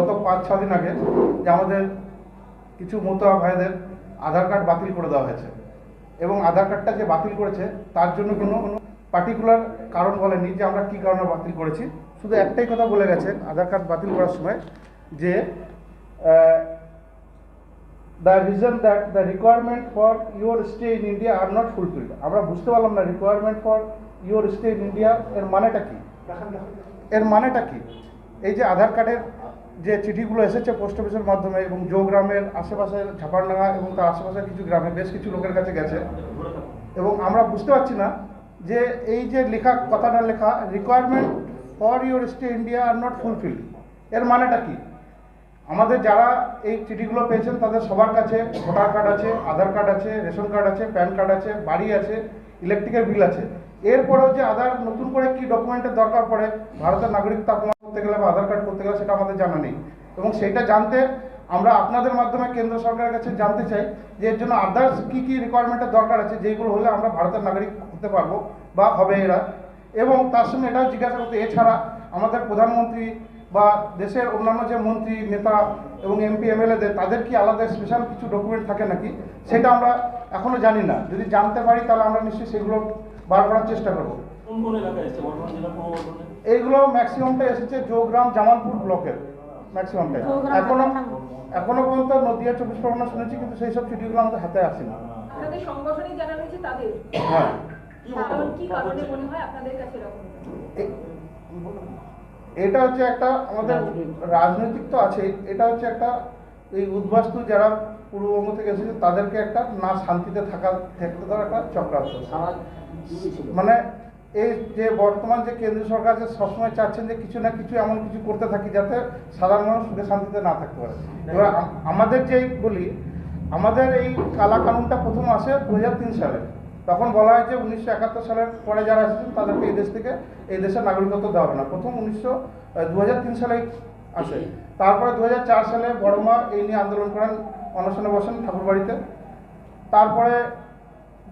গত পাঁচ ছ দিন আগে যে আমাদের কিছু মতুয়া ভাইদের আধার কার্ড বাতিল করে দেওয়া হয়েছে। এবং আধার কার্ডটা যে বাতিল করেছে, তার জন্য কোনো কোনো পার্টিকুলার কারণ বলেনি যে আমরা কী কারণে বাতিল করেছি। শুধু একটাই কথা বলে গেছেন আধার কার্ড বাতিল করার সময় যে the reason that the requirement for your stay in India are not fulfilled আমরা বুঝতে পারলাম না requirement for your stay in India এর মানেটা কি? এর মানেটা কি? এই যে আধার কার্ডের যে চিঠিগুলো এসেছে পোস্ট অফিসের মাধ্যমে এবং জো গ্রামের আশেপাশে ঝাপারডাঙ্গা এবং তার আশেপাশের কিছু গ্রামে বেশ কিছু লোকের কাছে গেছে। এবং আমরা বুঝতে পারছি না যে এই যে লেখা, কথাটা লেখা requirement for your stay India are not fulfilled এর মানেটা কি? আমাদের যারা এই চিঠিগুলো পেয়েছেন তাদের সবার কাছে ভোটার কার্ড আছে আধার কার্ড আছে রেশন কার্ড আছে প্যান কার্ড আছে, বাড়ি আছে ইলেকট্রিকের বিল আছে। এরপরেও যে আধার নতুন করে কি ডকুমেন্টের দরকার পড়ে, ভারতের নাগরিকতা প্রমাণ করতে গেলে বা আধার কার্ড করতে গেলে সেটা আমাদের জানা নেই। এবং সেইটা জানতে আমরা আপনাদের মাধ্যমে কেন্দ্র সরকারের কাছে জানতে চাই যে এর জন্য আদার্স কী কী রিকোয়ারমেন্টের দরকার আছে যেগুলো হলে আমরা ভারতের নাগরিক হতে পারব বা হবে এরা। এবং তার সঙ্গে এটাও জিজ্ঞাসা করতে, এছাড়া আমাদের প্রধানমন্ত্রী বা দেশের অন্যান্য যে মন্ত্রী, নেতা এবং এমপি এমএলএদের তাদের কি আলাদা স্পেশাল কিছু ডকুমেন্ট থাকে নাকি? সেটা আমরা এখনও জানি না। যদি জানতে পারি তাহলে আমরা নিশ্চয়ই সেগুলো বার করার চেষ্টা করব। কোন কোন এলাকায় এসছে? বর্ধমান জেলা পূর্ব বর্ধমানে? এইগুলো ম্যাক্সিমামটা এসেছে জোগ্রাম জামালপুর ব্লকের ম্যাক্সিমামটাই জোগ্রাম, এখনও এখনও পর্যন্ত নদিয়া চব্বিশ পরগনা শুনেছি কিন্তু সেই সব চিঠিগুলো আমাদের হাতে আসেনি। আপনাদের সংগঠনই তাদের? হ্যাঁ। কি কারণ কি বলব? কারণে মনে হয় আপনাদের কাছে এরকম? এটা হচ্ছে একটা আমাদের রাজনৈতিক তো আছে এটা হচ্ছে একটা এই উদ্বাস্তু যারা পূর্ববঙ্গ থেকে এসেছে তাদেরকে একটা না শান্তিতে থাকা থাকতে দেওয়ার একটা চক্রান্ত। মানে এই যে বর্তমান যে কেন্দ্রীয় সরকার আছে, সবসময় চাচ্ছেন যে কিছু না কিছু এমন কিছু করতে থাকি যাতে সাধারণ মানুষ সুখে শান্তিতে না থাকতে পারে। এবার আমাদের যেই বলি, আমাদের এই কালা কানুনটা প্রথম আসে দু হাজার তিন সালে। তখন বলা হয় যে উনিশশো একাত্তর সালের পরে যারা এসেছেন, তাদেরকে এই দেশ থেকে, এই দেশের নাগরিকত্ব দেওয়া হবে না। প্রথম উনিশশো দু সালে আসে। তারপরে দু হাজার চার সালে বড়মা এই নিয়ে আন্দোলন করেন, অনশনে বসেন ঠাকুরবাড়িতে। তারপরে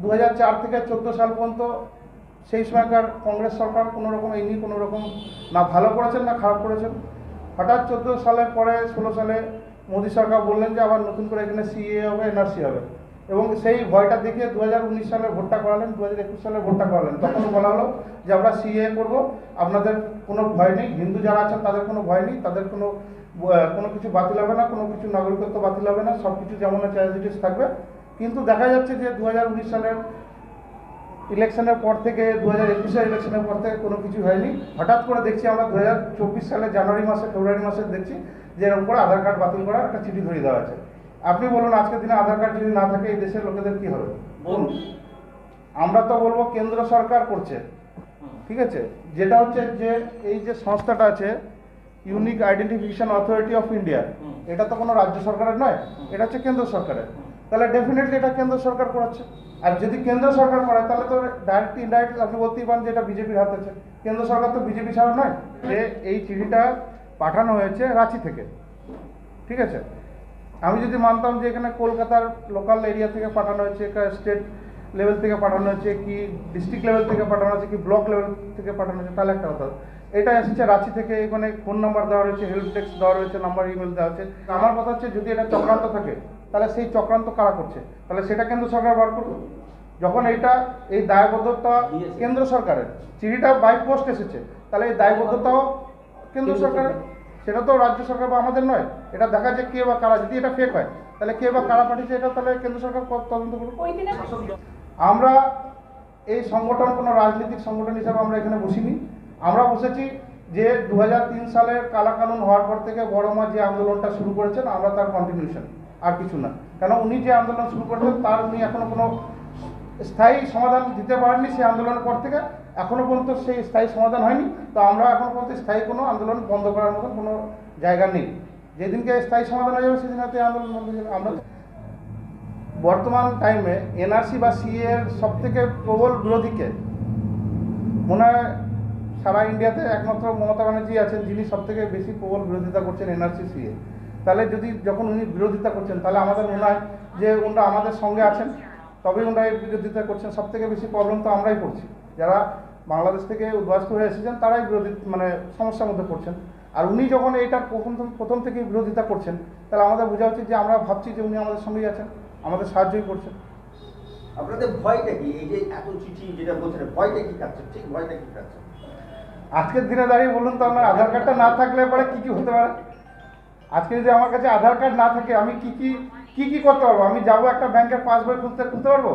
দু হাজার চার থেকে চোদ্দ সাল পর্যন্ত সেই সময়কার কংগ্রেস সরকার কোনো রকম এই নিয়ে কোনো রকম না ভালো করেছেন না খারাপ করেছেন? হঠাৎ চোদ্দ সালের পরে, ষোলো সালে মোদী সরকার বললেন যে আবার নতুন করে এখানে সিএ হবে এনআরসি হবে। এবং সেই ভয়টা দেখিয়ে দু সালে ভোটটা করালেন দু হাজার একুশ সালে ভোটটা করালেন। তখন বলা হলো যে আমরা সিএ করব। আপনাদের কোনো ভয় নেই, হিন্দু যারা আছেন তাদের কোনো ভয় নেই, তাদের কোনো কোনো কিছু বাতিল হবে না, কোনো কিছু নাগরিকত্ব বাতিল হবে না সব কিছু যেমন আছে থাকবে। কিন্তু দেখা যাচ্ছে যে দু সালের ইলেকশনের পর থেকে দু হাজার একুশের ইলেকশনের পর থেকে কোনো কিছু হয়নি। হঠাৎ করে দেখছি আমরা দু হাজার চব্বিশ সালে জানুয়ারি মাসে ফেব্রুয়ারি মাসে দেখছি যে এরকম করে আধার কার্ড বাতিল করার একটা চিঠি ধরিয়ে দেওয়া আছে আপনি বলুন আজকের দিনে আধার কার্ড যদি না থাকে এই দেশের লোকেদের কী হবে? বলুন। আমরা তো বলব কেন্দ্র সরকার করছে। ঠিক আছে? যেটা হচ্ছে যে এই যে সংস্থাটা আছে unique identification authority of India এটা তো কোনো রাজ্য সরকারের নয় এটা হচ্ছে কেন্দ্র সরকারের। তাহলে ডেফিনেটলি এটা কেন্দ্র সরকার করাচ্ছে। আর যদি কেন্দ্র সরকার করে, তাহলে তো ডাইরেক্ট ইনডাইরেক্ট আপনি বলতেই পারেন যে এটা বিজেপির হাতে আছে। কেন্দ্র সরকার তো বিজেপি ছাড়া নয়। যে এই চিঠিটা পাঠানো হয়েছে রাঁচি থেকে। ঠিক আছে? আমি যদি মানতাম যে এখানে কলকাতার লোকাল এরিয়া থেকে পাঠানো হয়েছে স্টেট লেভেল থেকে পাঠানো হয়েছে, কি ডিস্ট্রিক্ট লেভেল থেকে পাঠানো হয়েছে, কি ব্লক লেভেল থেকে পাঠানো হয়েছে, তাহলে একটা কথা। এটা এসেছে রাঁচি থেকে, এখানে ফোন নাম্বার দেওয়া রয়েছে হেল্প ডেস্ক দেওয়া রয়েছে নাম্বার ইমেল দেওয়া আছে আমার কথা হচ্ছে যদি এটা চক্রান্ত থাকে তাহলে সেই চক্রান্ত কারা করছে? তাহলে সেটা কেন্দ্র সরকার বার করবে। যখন এটা এই দায়বদ্ধতা কেন্দ্র সরকারের চিঠিটা বাই পোস্ট এসেছে তাহলে এই দায়বদ্ধতাও কেন্দ্র সরকারের? সেটা তো রাজ্য সরকার বা আমাদের নয়। এটা দেখা যায় কে বা কারা যদি এটা ফেক হয় তাহলে কে বা কারা পাঠিয়েছে এটা তাহলে কেন্দ্র সরকার তদন্ত দিনে আমরা এই সংগঠন কোনো রাজনৈতিক সংগঠন হিসাবে আমরা এখানে বসিনি। আমরা বসেছি যে দু হাজার তিন সালের কালা কানুন হওয়ার পর থেকে বড় মা যে আন্দোলনটা শুরু করেছেন আমরা তার কন্টিনিউশন আর কিছু না। কেন উনি যে আন্দোলন শুরু করেছেন, তার উনি এখনও কোনো স্থায়ী সমাধান দিতে পারেননি সেই আন্দোলনের পর থেকে। এখনও পর্যন্ত সেই স্থায়ী সমাধান হয়নি। তো আমরা এখনও পর্যন্ত স্থায়ী কোনো আন্দোলন বন্ধ করার মতো কোনো জায়গা নেই। যেদিনকে স্থায়ী সমাধান হয়ে যাবে, সেদিন হয়তো আন্দোলন বন্ধ হয়ে যাবে। আমরা বর্তমান টাইমে এনআরসি বা সিএ এর সব থেকে প্রবল বিরোধীকে মনে হয় সারা ইন্ডিয়াতে একমাত্র মমতা ব্যানার্জি আছেন, যিনি সব থেকে বেশি প্রবল বিরোধিতা করছেন এনআরসি সিএ তাহলে যদি যখন উনি বিরোধিতা করছেন তাহলে আমাদের মনে হয় যে ওনারা আমাদের সঙ্গে আছেন তবেই ওনারা এই বিরোধিতা করছেন। সব থেকে বেশি প্রবলেম তো আমরাই করছি। যারা বাংলাদেশ থেকে উদ্বাস্ত হয়ে এসেছেন তারাই বিরোধী মানে সমস্যার মধ্যে পড়ছেন। আর উনি যখন এইটার প্রথম প্রথম থেকে বিরোধিতা করছেন তাহলে আমাদের বোঝা উচিত যে আমরা ভাবছি যে উনি আমাদের সঙ্গেই আছেন আমাদের সাহায্যই করছেন। আপনাদের ভয়টা কি? এই যে এত চিঠি যেটা বলছেন ভয়টা কি খাচ্ছে ঠিক ভয়টা কি খাচ্ছে আজকের দিনে দাঁড়িয়ে বলুন তো আমার আধার কার্ডটা না থাকলে পরে কি কি হতে পারে? আজকে যদি আমার কাছে আধার কার্ড না থাকে আমি কি কি কি কি করতে পারব? আমি যাব একটা ব্যাংকের পাসবই খুলতে খুলতে পারব?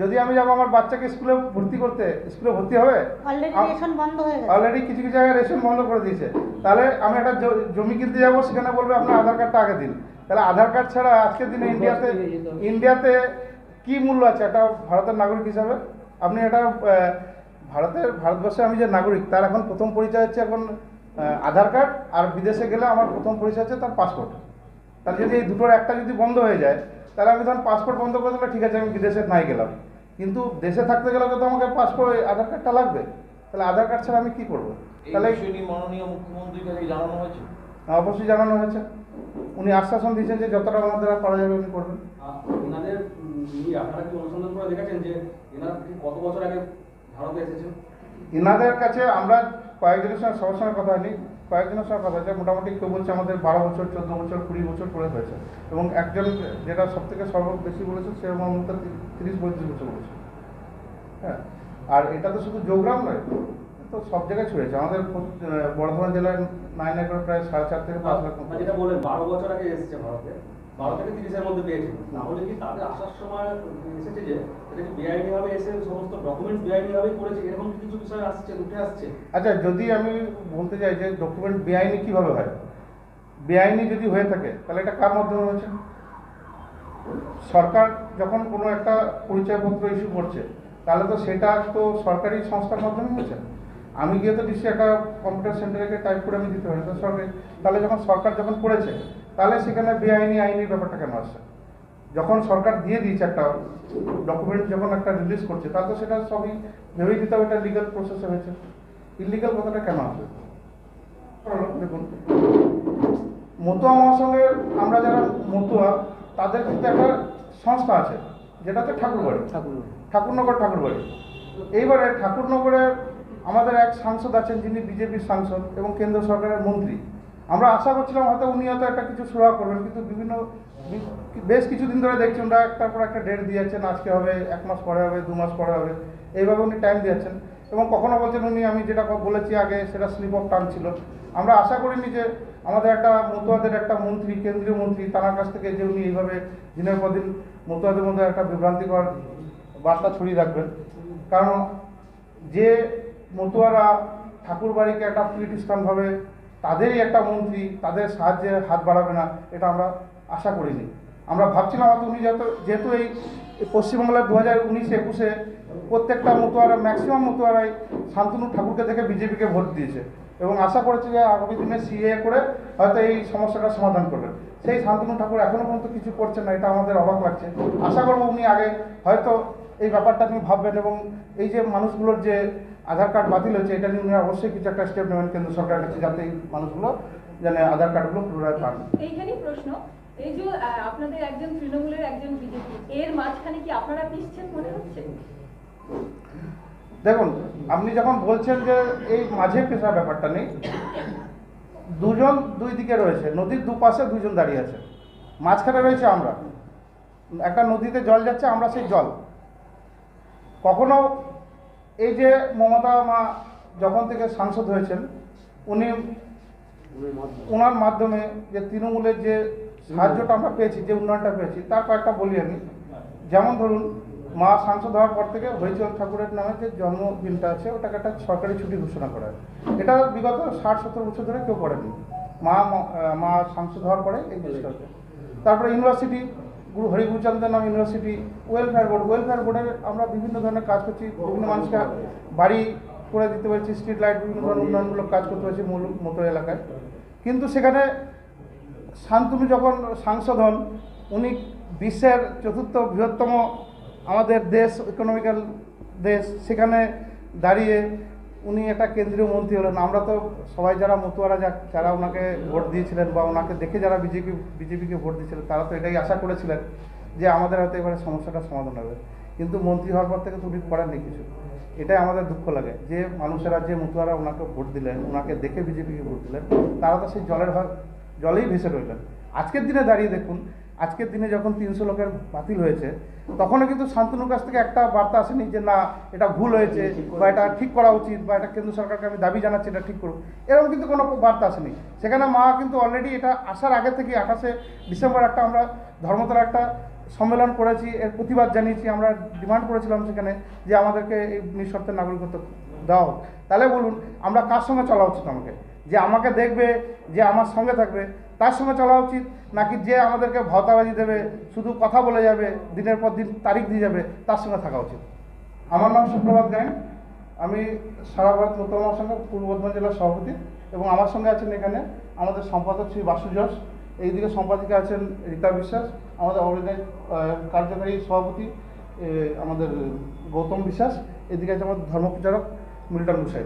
যদি আমি যাব আমার বাচ্চাকে স্কুলে ভর্তি করতে স্কুলে ভর্তি হবে অলরেডি রেশন বন্ধ হয়ে গেছে। অলরেডি কিছু কিছু জায়গায় রেশন বন্ধ করে দিয়েছে। তাহলে আমি একটা জমি কিনতে যাব সেখানে বলবে আপনার আধার কার্ডটা আগে দিন। তাহলে আধার কার্ড ছাড়া আজকের দিনে ইন্ডিয়াতে ইন্ডিয়াতে কি মূল্য আছে? একটা ভারতের নাগরিক হিসাবে। আপনি এটা ভারতের ভারতবর্ষে আমি যে নাগরিক তার এখন প্রথম পরিচয় হচ্ছে এখন আধার কার্ড আর বিদেশে গেলে আমার প্রথম পরিচয় হচ্ছে তার পাসপোর্ট। তাহলে যদি এই দুটোর একটা যদি বন্ধ হয়ে যায় তাহলে আমি ধরুন পাসপোর্ট বন্ধ করে দিলে ঠিক আছে আমি বিদেশে নাই গেলাম। কিন্তু দেশে থাকতে গেলে তো আমাকে পাসপোর্ট আধার কার্ডটা লাগবে। তাহলে আধার কার্ড ছাড়া আমি কি করব? তাহলে মাননীয় মুখ্যমন্ত্রীর কাছে জানানো হয়েছে? অবশ্যই জানানো হয়েছে। উনি আশ্বাসন দিয়েছেন যে যতটা ওনার দ্বারা করা যাবে উনি করবেন। এনাদের আপনারা কি অনুসন্ধান করে দেখেছেন যে এনারা কত বছর আগে ভারতে এসেছেন? ইনাদের কাছে আমরা কয়েকজনের সঙ্গে সবার সঙ্গে কথা হয়নি। কয়েকজনের সঙ্গে কথা হয়েছে। মোটামুটি কেউ বলছে আমাদের বারো বছর চোদ্দ বছর কুড়ি বছর করে হয়েছে। এবং একজন যেটা সব থেকে সর্ব বেশি বলেছে সে আমার মতো তিরিশ পঁয়ত্রিশ বছর বলেছে। হ্যাঁ। আর এটা তো শুধু যোগগ্রাম নয় তো সব জায়গায় ছড়িয়েছে। আমাদের বর্ধমান জেলার নাইন একর প্রায় সাড়ে চার থেকে পাঁচ লাখ মানে যেটা বললেন বারো বছর আগে এসেছে ভারতে। বারো থেকে তিরিশের মধ্যে পেয়েছেন তাহলে কি তাদের আসার সময় এসেছে যে এটা কি বেআইনি ভাবে এসে সমস্ত ডকুমেন্টস বেআইনি ভাবে করেছে? এরকম কিছু বিষয় আসছে, উঠে আসছে? আচ্ছা যদি আমি বলতে চাই যে ডকুমেন্ট বেআইনি কীভাবে হয়? বেআইনি যদি হয়ে থাকে, তাহলে এটা কার মাধ্যমে হয়েছে? সরকার যখন কোনো একটা পরিচয়পত্র ইস্যু করছে, তাহলে তো সেটা তো সরকারি সংস্থার মাধ্যমে হয়েছে। আমি গিয়ে তো নিশ্চয়ই একটা কম্পিউটার সেন্টারে টাইপ করে আমি দিতে পারি তো সরকারি তাহলে যখন সরকার যখন করেছে তাহলে সেখানে বেআইনি আইনি ব্যাপারটা কেন আসছে? যখন সরকার দিয়ে দিয়েছে একটা ডকুমেন্ট যখন একটা রিলিজ করছে তাহলে তো সেটা সবই ভেবেই দিতে হবে এটা লিগাল প্রসেসে হয়েছে। ইলিগাল কথাটা কেন আসবে? দেখুন মতুয়া মহাসংঘের আমরা যারা মতুয়া তাদের কিন্তু একটা সংস্থা আছে যেটা হচ্ছে ঠাকুরবাড়ি। ঠাকুরনগর ঠাকুরবাড়ি। এইবারে ঠাকুরনগরের আমাদের এক সাংসদ আছেন যিনি বিজেপির সাংসদ এবং কেন্দ্র সরকারের মন্ত্রী। আমরা আশা করছিলাম হয়তো উনি হয়তো একটা কিছু সুরাহা করবেন, কিন্তু বিভিন্ন বেশ কিছুদিন ধরে দেখছি ওনারা একটার পর একটা ডেট দিয়েছেন, আজকে হবে, এক মাস পরে হবে, দু মাস পরে হবে, এইভাবে উনি টাইম দিয়েছেন। এবং কখনো বলছেন উনি, আমি যেটা বলেছি আগে, সেটা স্লিপ অফ টান ছিল। আমরা আশা করিনি যে আমাদের একটা মতুয়াদের একটা মন্ত্রী, কেন্দ্রীয় মন্ত্রী, তার কাছ থেকে যে উনি এইভাবে দিনের পর দিন মতুয়াদের মধ্যে একটা বিভ্রান্তিকর বার্তা ছড়িয়ে রাখবেন। কারণ যে মতুয়ারা ঠাকুরবাড়িকে একটা প্রতিষ্ঠান ভাবে তাদেরই একটা মন্ত্রী, তাদের সাহায্যে হাত বাড়াবে না, এটা আমরা আশা করিনি। আমরা ভাবছিলাম হয়তো উনি যেহেতু যেহেতু এই পশ্চিমবাংলার দু হাজার উনিশে একুশে প্রত্যেকটা মতুয়ারা ম্যাক্সিমাম মতুয়ারাই শান্তনু ঠাকুরকে দেখে বিজেপিকে ভোট দিয়েছে। এবং আশা করেছে যে আগামী দিনে সিএ করে হয়তো এই সমস্যাটার সমাধান করবেন সেই শান্তনু ঠাকুর এখনও পর্যন্ত কিছু করছেন না, এটা আমাদের অবাক লাগছে। আশা করব উনি আগে হয়তো এই ব্যাপারটা তিনি ভাববেন এবং এই যে মানুষগুলোর যে আধার কার্ড বাতিল হয়েছে এটা নিয়ে উনি অবশ্যই কিছু একটা স্টেপ নেবেন কেন্দ্র সরকারের কাছে যাতে এই মানুষগুলো যেন আধার কার্ডগুলো পুনরায় পান। এইখানেই প্রশ্ন এই যে আপনাদের একজন তৃণমূলের একজন বিজেপি এর মাঝখানে কি আপনারা পিসছেন মনে হচ্ছে? দেখুন আপনি যখন বলছেন যে এই মাঝে পেশা ব্যাপারটা নেই দুজন দুই দিকে রয়েছে নদীর দুপাশে দুজন দাঁড়িয়ে আছে মাঝখানে রয়েছে আমরা। একটা নদীতে জল যাচ্ছে আমরা সেই জল। কখনো এই যে মমতা মা যখন থেকে সাংসদ হয়েছেন, উনি ওনার মাধ্যমে যে তৃণমূলের যে সাহায্যটা আমরা পেয়েছি, যে উন্নয়নটা পেয়েছি, তার কয়েকটা বলি আমি। যেমন ধরুন, মা সাংসদ হওয়ার পর থেকে হরিচন্দ্র ঠাকুরের নামে যে জন্মদিনটা আছে, ওটাকে একটা সরকারি ছুটি ঘোষণা করা হয়। এটা বিগত ষাট, সত্তর বছর ধরে কেউ করেনি। মা মা সাংসদ হওয়ার পরে এই জিনিসটা তারপরে ইউনিভার্সিটি গুরু হরিগুরচন্দ্রের নাম ইউনিভার্সিটি ওয়েলফেয়ার বোর্ড ওয়েলফেয়ার বোর্ডের আমরা বিভিন্ন ধরনের কাজ করছি, বিভিন্ন মানুষকে বাড়ি করে দিতে পারছি স্ট্রিট লাইট বিভিন্ন ধরনের উন্নয়নমূলক কাজ করতে পারছি মূল মতো এলাকায়। কিন্তু সেখানে শান্তনু যখন সাংসদ হন, উনি বিশ্বের চতুর্থ বৃহত্তম আমাদের দেশ ইকোনমিক্যাল দেশ, সেখানে দাঁড়িয়ে উনি একটা কেন্দ্রীয় মন্ত্রী হলেন। আমরা তো সবাই যারা মতুয়ারা যারা ওনাকে ভোট দিয়েছিলেন বা ওনাকে দেখে যারা বিজেপি, বিজেপিকে ভোট দিয়েছিলেন, তারা তো এটাই আশা করেছিলেন যে আমাদের হয়তো এবারে সমস্যাটা সমাধান হবে। কিন্তু মন্ত্রী হওয়ার পর থেকে তো উনি করেননি কিছু। এটাই আমাদের দুঃখ লাগে। যে মানুষেরা, যে মতুয়ারা ওনাকে ভোট দিলেন, ওনাকে দেখে বিজেপিকে ভোট দিলেন, তারা তো সেই জলের জলেই ভেসে রইলেন। আজকের দিনে দাঁড়িয়ে দেখুন আজকের দিনে যখন তিনশো লোকের বাতিল হয়েছে তখনও কিন্তু শান্তনুর কাছ থেকে একটা বার্তা আসেনি যে না এটা ভুল হয়েছে বা এটা ঠিক করা উচিত বা এটা কেন্দ্র সরকারকে আমি দাবি জানাচ্ছি এটা ঠিক করুন এরকম কিন্তু কোনো বার্তা আসেনি। সেখানে মা কিন্তু অলরেডি এটা আসার আগে থেকে আঠাশে ডিসেম্বর একটা আমরা ধর্মতলা একটা সম্মেলন করেছি এর প্রতিবাদ জানিয়েছি আমরা ডিমান্ড করেছিলাম সেখানে যে আমাদেরকে এই নিঃশর্তের নাগরিকত্ব দেওয়া হোক। তাহলে বলুন আমরা কার সঙ্গে চলা উচিত আমাকে? যে আমাকে দেখবে যে আমার সঙ্গে থাকবে তার সঙ্গে চলা উচিত, নাকি যে আমাদেরকে ভাওতাবাজি দেবে, শুধু কথা বলে যাবে, দিনের পর দিন তারিখ দিয়ে যাবে, তার সঙ্গে থাকা উচিত। আমার নাম সুপ্রভাত গাইন আমি সারা ভারত মুক্তমা সংঘ পূর্ব বর্ধমান জেলার সভাপতি এবং আমার সঙ্গে আছেন এখানে আমাদের সম্পাদক শ্রী বাসু যশ, এইদিকে সম্পাদিকা আছেন রীতা বিশ্বাস, আমাদের অর্গানাইজ কার্যকারী সভাপতি আমাদের গৌতম বিশ্বাস, এদিকে আছে আমাদের ধর্মপ্রচারক মিল্টন মুসাই